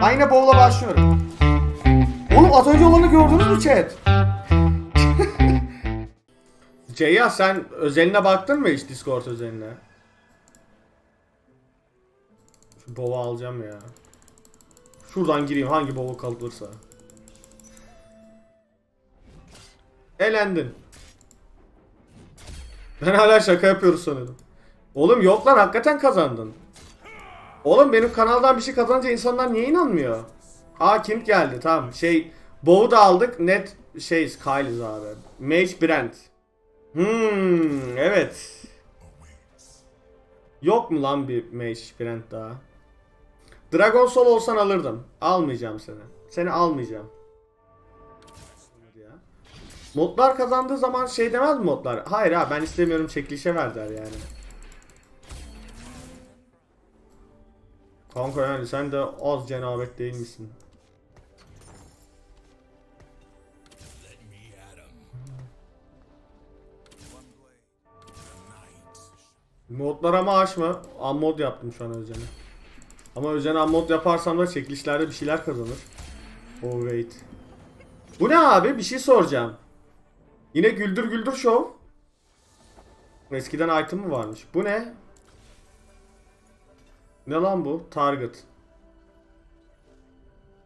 Yine bowl'a başlıyorum. Oğlum az önce olanı gördünüz mü chat? Ceyya sen özeline baktın mı hiç Discord özeline? Şu bow'u alacağım ya. Şuradan gireyim hangi bow'u kalırsa. Elendin. Ben hala şaka yapıyoruz sanıyordum. Oğlum yok lan hakikaten kazandın. Oğlum benim kanaldan bir şey kazanınca insanlar niye inanmıyor? Aa kim geldi tamam şey Bow'u da aldık net şey Kyle'ız abi. Mage Brand. Hmm evet. Yok mu lan bir Mage Brand daha? Dragon Soul olsan alırdım. Almayacağım seni. Seni almayacağım. Ya. Modlar kazandığı zaman şey demez mi modlar? Hayır ha ben istemiyorum çekilişe ver der yani. Kanka yani sen de az cenabet değil misin? Modlar ama açma. Unmod yaptım şu an Özcan'ı. Ama Özcan unmod yaparsam da çekilişlerde bir şeyler kazanır. Oh wait. Bu ne abi? Bir şey soracağım. Yine güldür güldür show. Eskiden item mı varmış? Bu ne? Ne lan bu? Target.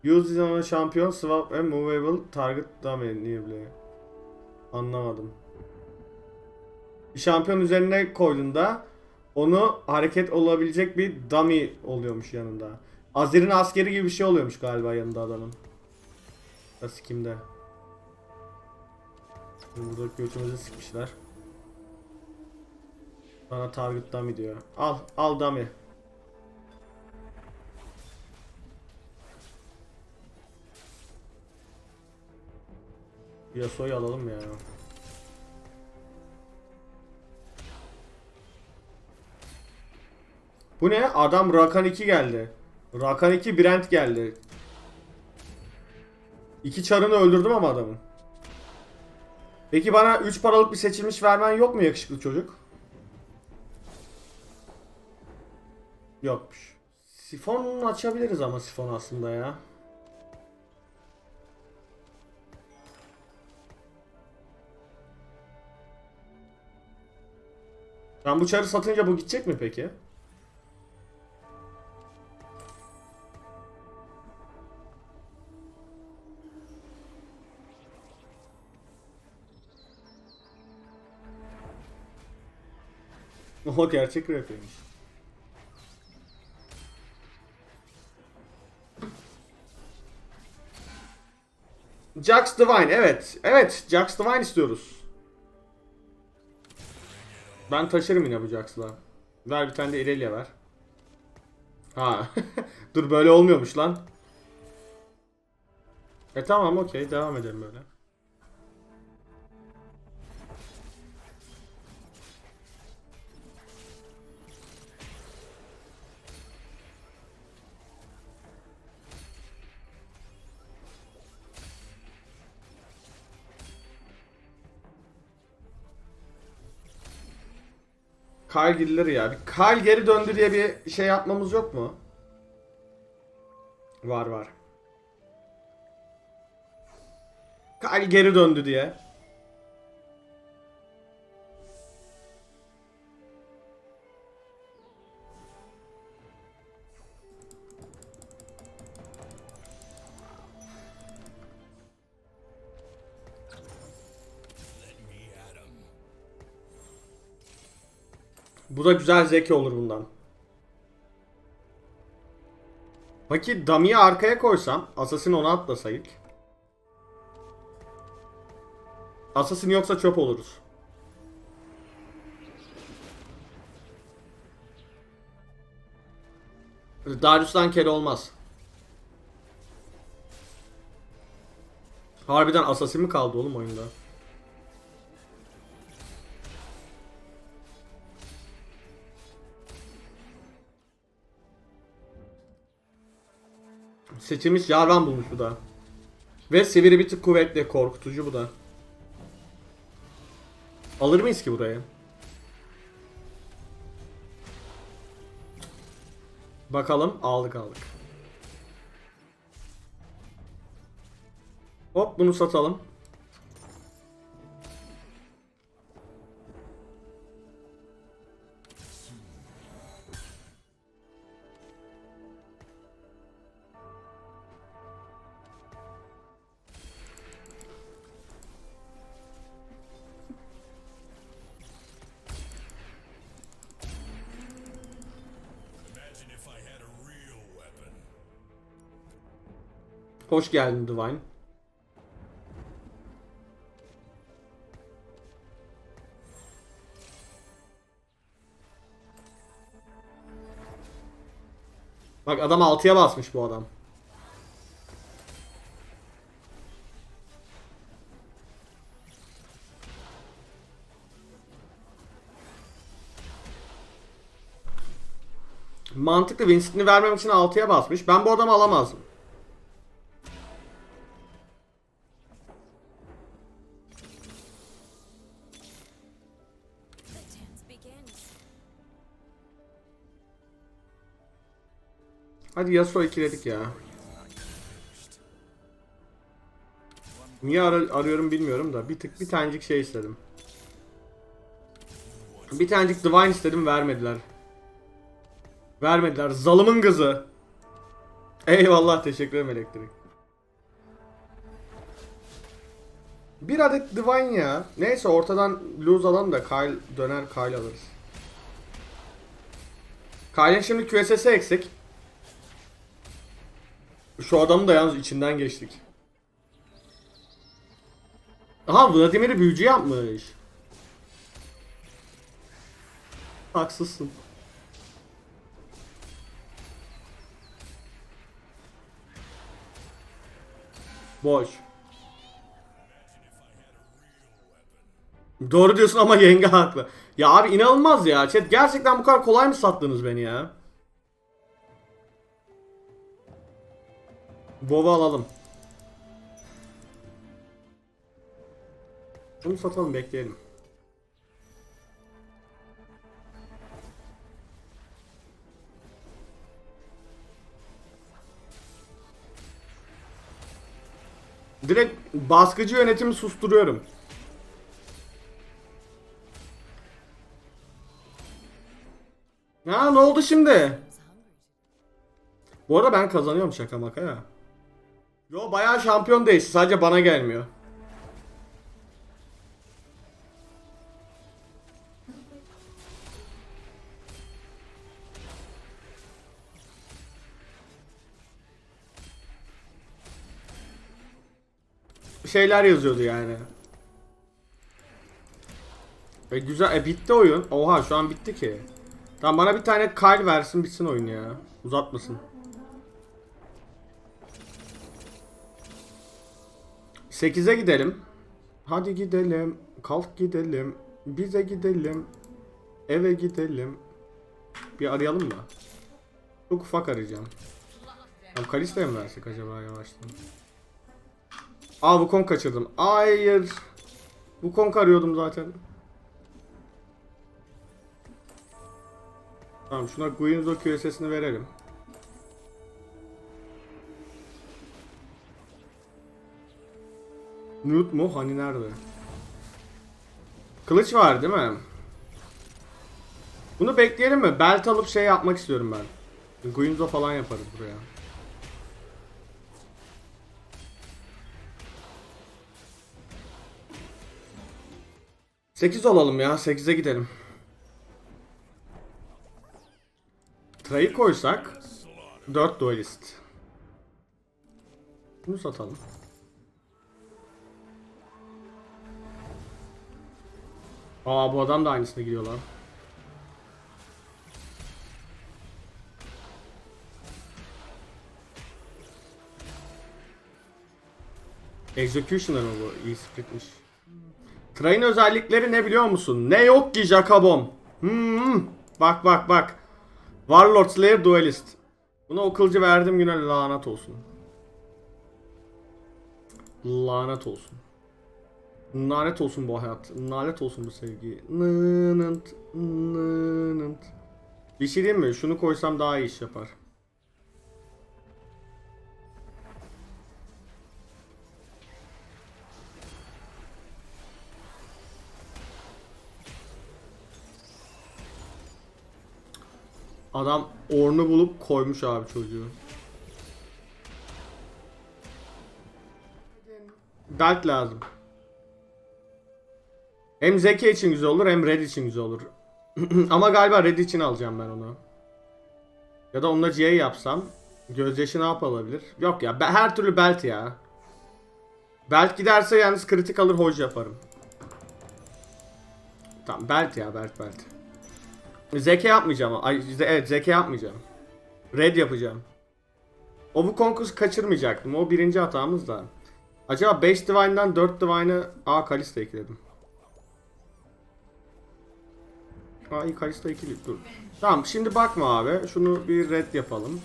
Use this on a champion, swap and movable target damage niye bile? Anlamadım. Bir şampiyon üzerine koyduğunda onu hareket olabilecek bir dummy oluyormuş yanında. Azir'in askeri gibi bir şey oluyormuş galiba yanında adamın. Nasıl kimde? Burada götümüzü sıkmışlar. Bana target dummy diyor. Al, al dummy. Yasuo'yu alalım ya. Bu ne? Adam Rakan 2 geldi. Rakan 2 Brent geldi. İki çarını öldürdüm ama adamın. Peki bana 3 paralık bir seçilmiş vermen yok mu yakışıklı çocuk? Yokmuş. Sifon açabiliriz ama sifon aslında ya. Ben bu çarı satınca bu gidecek mi peki? O gerçek rapiymiş. Jax Divine evet. Evet Jax Divine istiyoruz. Ben taşırım yine bu Jax'la. Ver bir tane de Irelia ver. Ha. Dur böyle olmuyormuş lan. E tamam okey devam edelim böyle. Kyle girilir ya. Bir Kyle geri döndü diye bir şey yapmamız yok mu? Var var. Kyle geri döndü diye. Bu da güzel zeki olur bundan. Peki Dami'yi arkaya koysam, Assassin ona atlasayık. Assassin yoksa çöp oluruz. Darius'tan kere olmaz. Harbiden Assassin mi kaldı oğlum oyunda? Seçilmiş Jarvan bulmuş bu da. Ve seviri bir tık kuvvetli. Korkutucu bu da. Alır mıyız ki burayı? Bakalım aldık aldık. Hop bunu satalım. Hoş geldin Divine. Bak adam 6'ya basmış bu adam. Mantıklı Winston'ı vermem için 6'ya basmış. Ben bu adamı alamazdım. Hadi Yasuo ikiledik ya. Niye ara- arıyorum bilmiyorum da bir tık bir tanecik şey istedim. Bir tanecik Divine istedim vermediler. Vermediler. Zalımın kızı. Eyvallah teşekkür ederim elektrik. Bir adet Divine ya. Neyse ortadan lose alalım da Kyle döner Kyle alırız. Kyle'in şimdi QSS'i eksik. Şu adamı da yalnız içinden geçtik. Aha Vladimir'i büyücü yapmış. Haksızsın. Boş. Doğru diyorsun ama yenge haklı. Ya abi inanılmaz ya. Chat gerçekten bu kadar kolay mı sattınız beni ya? Bova alalım. Bunu satalım bekleyelim. Direkt baskıcı yönetimi susturuyorum. Ha ne oldu şimdi? Bu arada ben kazanıyorum şaka maka ya. Yo bayağı şampiyon değişti sadece bana gelmiyor. Şeyler yazıyordu yani. E güzel e bitti oyun. Oha şu an bitti ki. Tamam bana bir tane Kyle versin bitsin oyun ya. Uzatmasın. 8'e gidelim. Hadi gidelim. Kalk gidelim. Bize gidelim. Eve gidelim. Bir arayalım mı? Çok ufak arayacağım. Tamam Kalista'ya mı versek acaba yavaştan? Aa bu kon kaçırdım. Hayır. Bu kon arıyordum zaten. Tamam şuna Guinzo QSS'ini verelim. Newt mu? Hani nerede? Kılıç var değil mi? Bunu bekleyelim mi? Belt alıp şey yapmak istiyorum ben. Guinzo falan yaparız buraya. Sekiz olalım ya. 8'e gidelim. Tray'ı koysak 4 duelist. Bunu satalım. Aa bu adam da aynısına gidiyor lan. Executioner mı bu? İyi splitmiş. Train özellikleri ne biliyor musun? Ne yok ki Jacobom? Hmm, bak bak bak. Warlord Slayer Duelist. Buna o kılıcı verdim güne lanet olsun. Lanet olsun. Nalet olsun bu hayat. Nalet olsun bu sevgi. Nınınt. Nınınt. Bir şey diyeyim mi? Şunu koysam daha iyi iş yapar. Adam ornu bulup koymuş abi çocuğu. Dert lazım. Hem Zeki için güzel olur hem Red için güzel olur. Ama galiba Red için alacağım ben onu. Ya da onunla GA yapsam. Gözyaşı ne yapılabilir? Yok ya ben her türlü belt ya. Belt giderse yalnız kritik alır hoj yaparım. Tamam belt ya belt belt. Zeke yapmayacağım. Ay, evet zeke yapmayacağım. Red yapacağım. O bu konkursu kaçırmayacaktım. O birinci hatamız da. Acaba 5 Divine'dan 4 Divine'ı Aa Kalista ekledim. Aa iyi Kalista ekledim. Dur. Tamam şimdi bakma abi. Şunu bir red yapalım.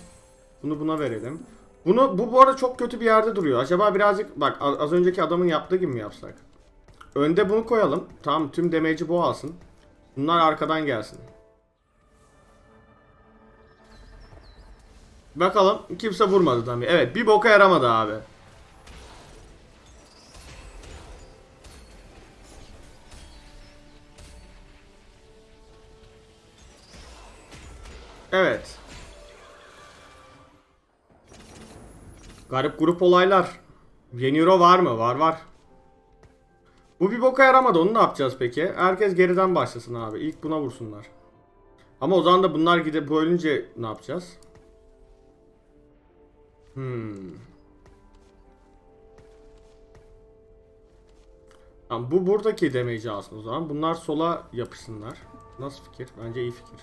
Bunu buna verelim. Bunu bu bu arada çok kötü bir yerde duruyor. Acaba birazcık bak az önceki adamın yaptığı gibi mi yapsak? Önde bunu koyalım. Tamam tüm damage'i bu alsın. Bunlar arkadan gelsin. Bakalım kimse vurmadı tabii. Evet bir boka yaramadı abi. Evet. Garip grup olaylar. Yeni Euro var mı? Var var. Bu bir boka yaramadı. Onu ne yapacağız peki? Herkes geriden başlasın abi. İlk buna vursunlar. Ama o zaman da bunlar gidip bölünce ne yapacağız? Hmm. Tamam, bu buradaki damage'i alsın o zaman. Bunlar sola yapışsınlar. Nasıl fikir? Bence iyi fikir.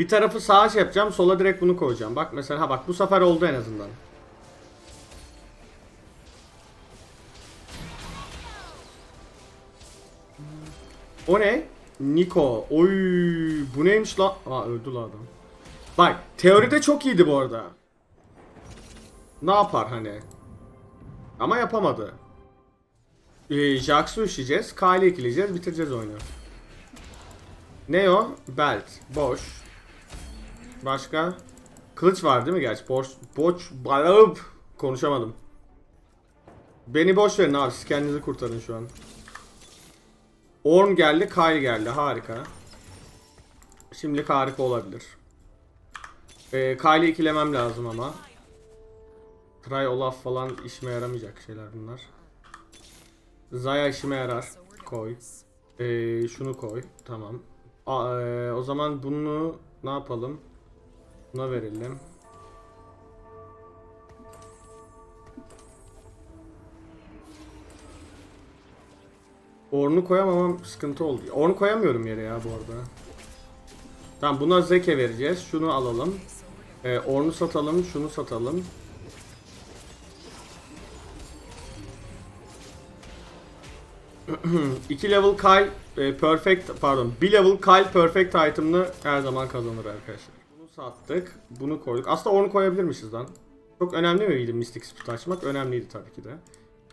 Bir tarafı sağa şey yapacağım, sola direkt bunu koyacağım. Bak mesela ha bak bu sefer oldu en azından. O ne? Niko. Oy, bu neymiş lan? Aa öldü lan adam. Bak, teoride çok iyiydi bu arada. Ne yapar hani? Ama yapamadı. Ee, Jax'u işleyeceğiz. Kyle ikileyeceğiz. Bitireceğiz oyunu. Ne o? Belt. Boş. Başka? Kılıç var değil mi gerçi? Boş. Boş. Balıp. Konuşamadım. Beni boş verin abi. Siz kendinizi kurtarın şu an. Orm geldi. Kyle geldi. Harika. Şimdilik harika olabilir. Ee, Kyle'i ikilemem lazım ama. Try Olaf falan işime yaramayacak şeyler bunlar. Zaya işime yarar. Koy. Ee, şunu koy. Tamam. A- ee, o zaman bunu ne yapalım? Buna verelim. Ornu koyamamam sıkıntı oldu. Ornu koyamıyorum yere ya bu arada. Tamam buna zeke vereceğiz. Şunu alalım. Ee, ornu satalım. Şunu satalım. İki level Kyle e, perfect pardon bir level Kyle perfect item'ını her zaman kazanır arkadaşlar. Sattık. Bunu koyduk. Aslında onu koyabilirmişiz lan. Çok önemli miydi Mystic Spit açmak? Önemliydi tabii ki de.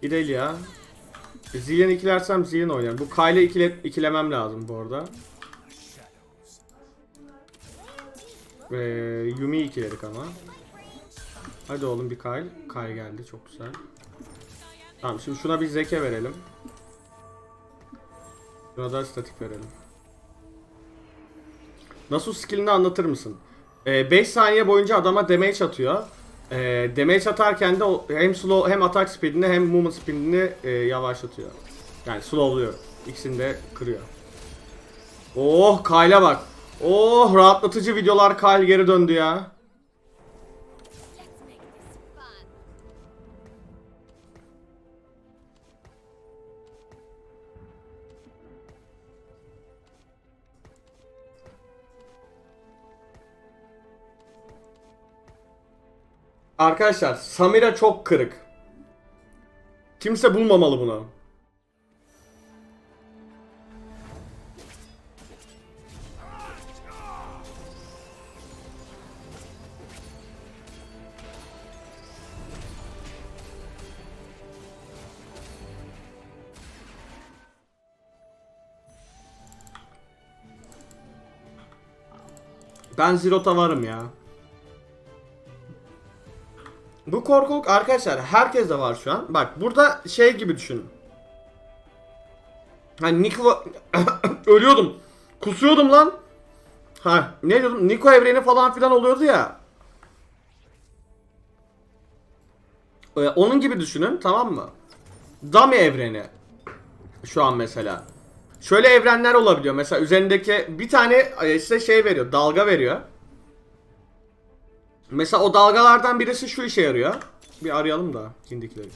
Irelia. Zillion ikilersem Zillion oynarım. Bu Kyle'ı ikile, ikilemem lazım bu arada. Ee, Yumi ikiledik ama. Hadi oğlum bir Kyle. Kyle geldi çok güzel. Tamam şimdi şuna bir zeke verelim. Şuna da statik verelim. Nasıl skillini anlatır mısın? 5 saniye boyunca adama damage atıyor. Ee, damage atarken de hem slow hem attack speedini hem movement speedini e, yavaşlatıyor. Yani slowluyor. İkisini de kırıyor. Oh Kyle'a bak. Oh rahatlatıcı videolar Kyle geri döndü ya. Arkadaşlar Samira çok kırık. Kimse bulmamalı bunu. Ben Zirot'a varım ya. Korkuluk arkadaşlar herkeste var şu an. Bak burada şey gibi düşün. Hani Niko... Ölüyordum. Kusuyordum lan. Ha ne diyordum? Niko evreni falan filan oluyordu ya. Ee, onun gibi düşünün tamam mı? Dummy evreni. Şu an mesela. Şöyle evrenler olabiliyor. Mesela üzerindeki bir tane e, size şey veriyor. Dalga veriyor. Mesela o dalgalardan birisi şu işe yarıyor. Bir arayalım da kindikileri.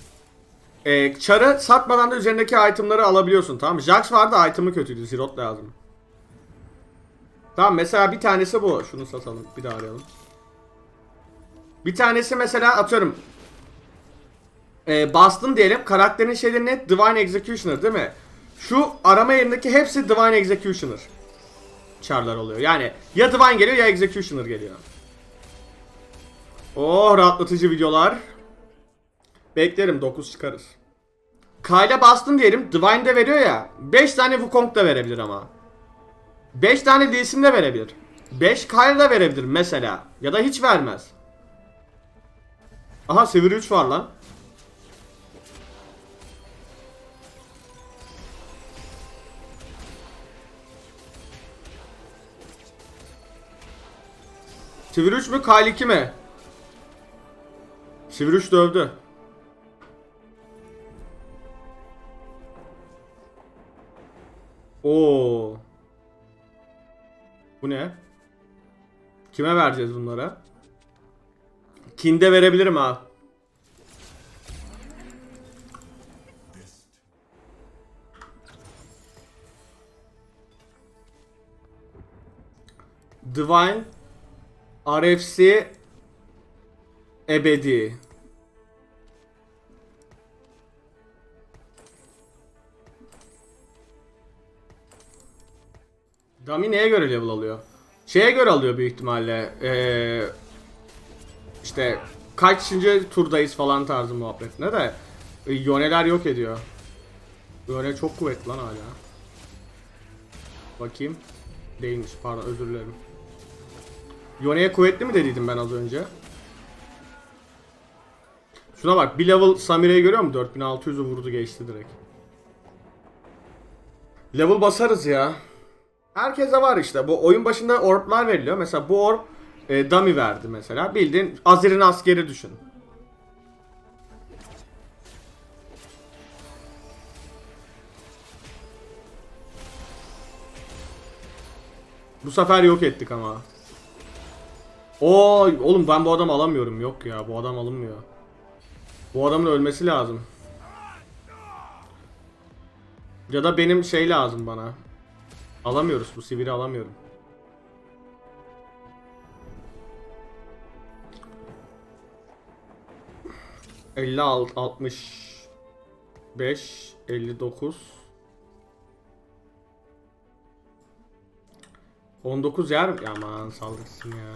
Ee, çarı satmadan da üzerindeki itemları alabiliyorsun tamam mı? Jax vardı item'ı kötüydü. Zirot lazım. Tamam mesela bir tanesi bu. Şunu satalım. Bir daha arayalım. Bir tanesi mesela atıyorum. Ee, bastın diyelim. Karakterin şeyleri ne? Divine Executioner değil mi? Şu arama yerindeki hepsi Divine Executioner. Çarlar oluyor. Yani ya Divine geliyor ya Executioner geliyor. Oh rahatlatıcı videolar. Beklerim 9 çıkarız. Kayla bastın diyelim. Divine de veriyor ya. 5 tane Wukong da verebilir ama. 5 tane Lee de verebilir. 5 Kyle da verebilir mesela. Ya da hiç vermez. Aha Sivir 3 var lan. Sivir 3 mü? Kyle 2 mi? Sivir 3 dövdü. Oo. Bu ne? Kime vereceğiz bunlara? Kinde verebilirim ha. Divine RFC Ebedi Dummy neye göre level alıyor? Şeye göre alıyor büyük ihtimalle. Ee, işte kaçıncı turdayız falan tarzı muhabbetine de e, Yoneler yok ediyor. Yone çok kuvvetli lan hala. Bakayım. Değilmiş pardon özür dilerim. Yone'ye kuvvetli mi dediydim ben az önce? Şuna bak bir level Samire'yi görüyor musun? 4600'ü vurdu geçti direkt. Level basarız ya. Herkese var işte. Bu oyun başında orblar veriliyor. Mesela bu orb e, dummy verdi mesela. Bildiğin Azir'in askeri düşün. Bu sefer yok ettik ama. Oo oğlum ben bu adamı alamıyorum. Yok ya bu adam alınmıyor. Bu adamın ölmesi lazım. Ya da benim şey lazım bana. Alamıyoruz bu siviri alamıyorum. Elli alt, altmış beş, elli dokuz, on dokuz yer? Aman saldırsın ya.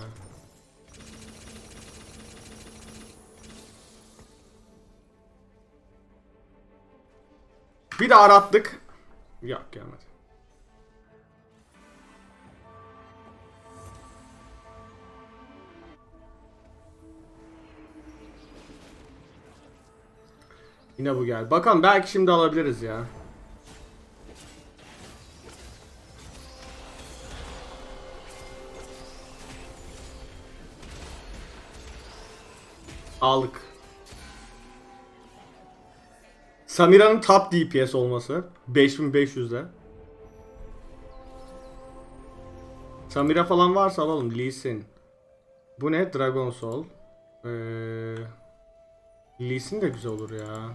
Bir de arattık. Yok gelmedi. Yine bu gel. Bakalım belki şimdi alabiliriz ya. Aldık. Samira'nın top DPS olması 5500'de. Samira falan varsa alalım. Lee Sin. Bu ne? Dragon Soul. Ee, Lee Sin de güzel olur ya.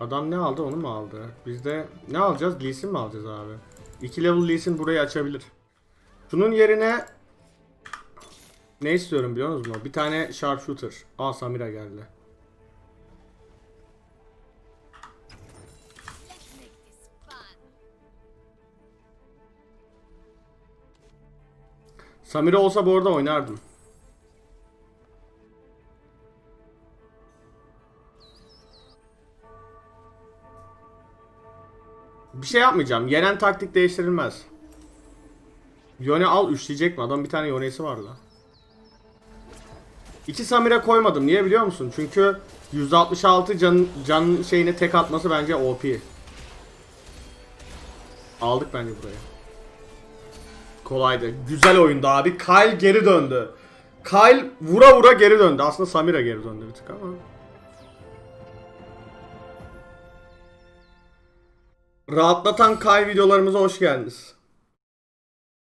Adam ne aldı onu mu aldı? Biz de ne alacağız? Lee Sin mi alacağız abi? 2 level Lee Sin burayı açabilir. Şunun yerine ne istiyorum biliyor musunuz? Bir tane sharpshooter. Aa Samira geldi. Samira olsa bu arada oynardım. Bir şey yapmayacağım. Yenen taktik değiştirilmez. Yone al üçleyecek mi? Adam bir tane Yone'si var la. İki Samira koymadım. Niye biliyor musun? Çünkü 166 can, can şeyine tek atması bence OP. Aldık bence burayı. Kolaydı. Güzel oyundu abi. Kyle geri döndü. Kyle vura vura geri döndü. Aslında Samira geri döndü bir tık ama. Rahatlatan Kyle videolarımıza hoş geldiniz.